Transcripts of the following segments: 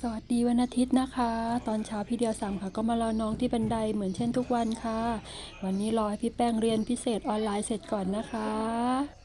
สวัสดีวันอาทิตย์นะคะ ตอนเช้าพี่เดียวสามค่ะ ก็มารอน้องที่บันไดเหมือนเช่นทุกวันค่ะ วันนี้รอให้พี่แป้งเรียนพิเศษออนไลน์เสร็จก่อนนะคะ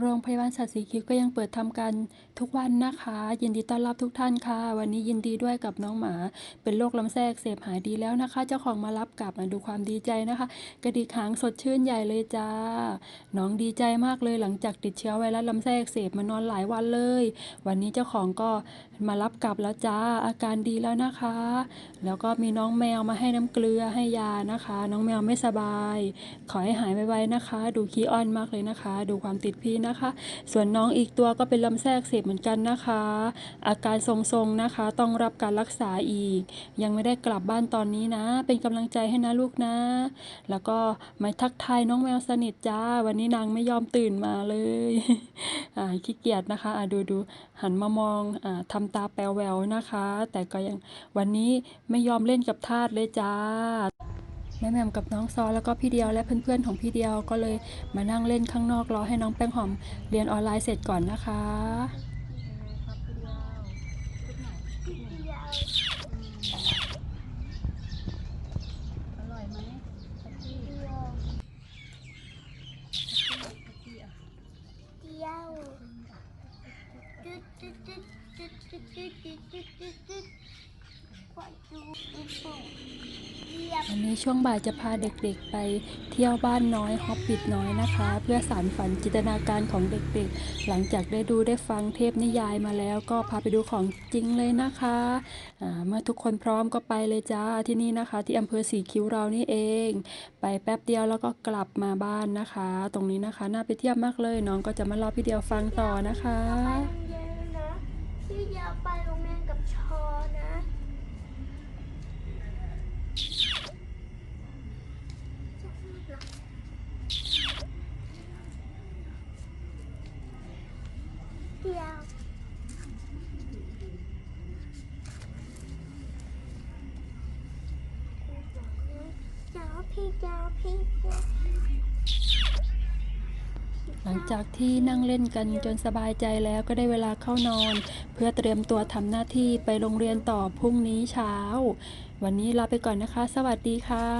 โรงพยาบาลสัตว์สีคิ้วก็ยังเปิดทำการทุกวันนะคะ ยินดีต้อนรับทุกท่านค่ะ วันนี้ยินดีด้วยกับน้องหมา เป็นโรคลำไส้อักเสบหายดีแล้วนะคะ เจ้าของมารับกลับมาดูความดีใจนะคะ กระดิกหางสดชื่นใหญ่เลยจ้า น้องดีใจมากเลยหลังจากติดเชื้อไวรัสลำไส้อักเสบมานอนหลายวันเลย วันนี้เจ้าของก็มารับกลับแล้วจ้า อาการดีแล้วนะคะ แล้วก็มีน้องแมวมาให้น้ำเกลือให้ยานะคะ น้องแมวไม่สบาย ขอให้หายไวๆนะคะ ดูขี้อ้อนมากเลยนะคะ ดูความติดพี่นะคะ ส่วนน้องอีกตัวก็เป็นลำไส้อักเสบเหมือนกันนะคะ อาการทรงๆนะคะ ต้องรับการรักษาอีก ยังไม่ได้กลับบ้านตอนนี้นะ เป็นกำลังใจให้นะลูกนะ แล้วก็มาทักทายน้องแมวสนิทจ้า วันนี้นางไม่ยอมตื่นมาเลยอ่าขี้เกียจนะคะอ่าดูดูหันมามองอ่าทำตาแปลวแววนะคะ แต่ก็ยังวันนี้ไม่ยอมเล่นกับทาสเลยจ้า แม่แหม่มกับน้องซอแล้วก็พี่เดียวและเพื่อนๆของพี่เดียวก็เลยมานั่งเล่นข้างนอกรอให้น้องแป้งหอมเรียนออนไลน์เสร็จก่อนนะคะจุดจุดจุดจุดจุดจุดจุดจุดจุดจุดขอดูอีกปุ่มเดีย วันนี้ช่วงบ่ายจะพาเด็กๆ ไปเที่ยวบ้านน้อยฮอบบิทน้อยนะคะ เพื่อสานฝันจินตนาการของเด็กๆ หลังจากได้ดูได้ฟังเทพนิยายมาแล้วก็พาไปดูของจริงเลยนะคะอ่าเมื่อทุกคนพร้อมก็ไปเลยจ้าที่นี่นะคะ ที่อำเภอสีคิ้วเรานี่เอง ไปแป๊บเดียวแล้วก็กลับมาบ้านนะคะ ตรงนี้นะคะน่าไปเที่ยวมากเลยน้องก็จะมาเล่าพี่เดียวฟังต่อนะคะไปโรงเรียนนะพี่เดียวไปโรงเรียนกับชอนะ เดียวจาพี่จ้าพี่หลังจากที่นั่งเล่นกันจนสบายใจแล้วก็ได้เวลาเข้านอน เพื่อเตรียมตัวทำหน้าที่ไปโรงเรียนต่อพรุ่งนี้เช้า วันนี้ลาไปก่อนนะคะ สวัสดีค่ะ